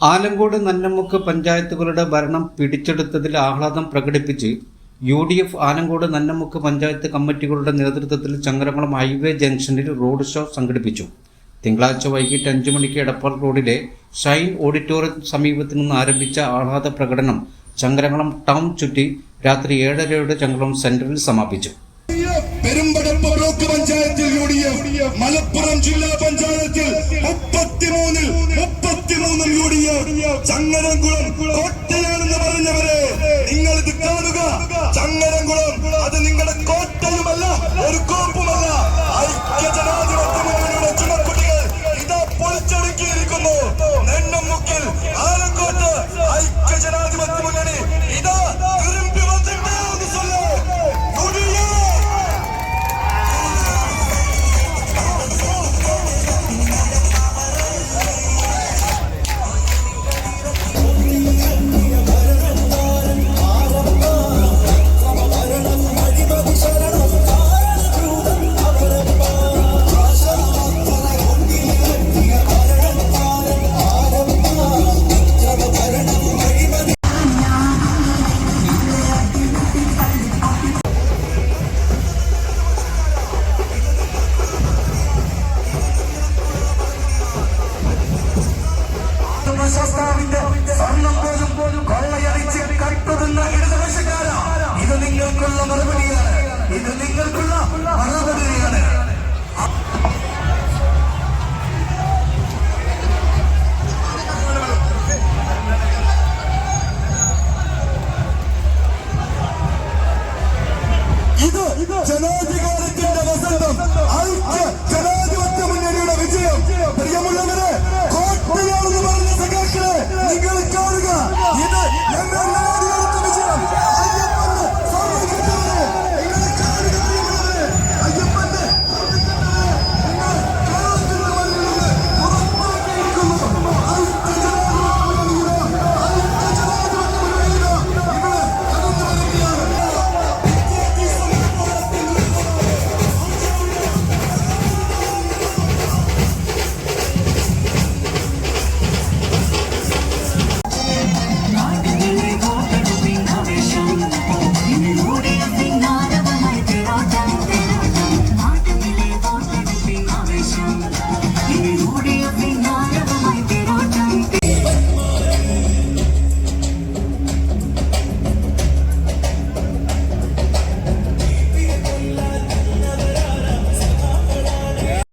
Alamcode Nannamukku പഞ്ചായത്തുകളുടെ ഭരണം പിടിച്ചെടുത്തതിൽ ആഹ്ലാദം പ്രകടിപ്പിച്ച് U D F Alamcode Nannamukku panchayat കമ്മിറ്റികളുടെ നേതൃത്വത്തിൽ ചങ്ങരകുളം ഹൈവേ ജംഗ്ഷനിൽ റോഡ് ഷോ സംഘടിപ്പിച്ചു. തിങ്കളാഴ്ച വൈകിട്ട് അഞ്ചു മണിക്ക് എടപ്പാൾ റോഡിലെ ഷൈൻ ഓഡിറ്റോറിയം സമീപത്തു നിന്ന് ആരംഭിച്ച ആഹ്ലാദ പ്രകടനം ചങ്ങരകുളം ടൗൺ ചുറ്റി രാത്രി ഏഴരയോടെ ചങ്ങരകുളം സെന്ററിൽ സമാപിച്ചു. പെരുമ്പടപ്പ് ബ്ലോക്ക് പഞ്ചായത്തിൽ മലപ്പുറം ജില്ലാ പഞ്ചായത്തിൽ മുപ്പത്തിമൂന്നും ശാസ്താവിന്റെ സ്വർണം പോലും പോലും കൊള്ളയടിച്ച് കട്ടുന്ന ഇടതുപക്ഷക്കാരാ. ഇത് നിങ്ങൾക്കുള്ള മറുപടിയാണ്. ഇത് നിങ്ങൾക്കുള്ള മറുപടിയാണ്. ഇത് ജനാധികാരത്തിന്റെ വസന്തം. ഐക്യ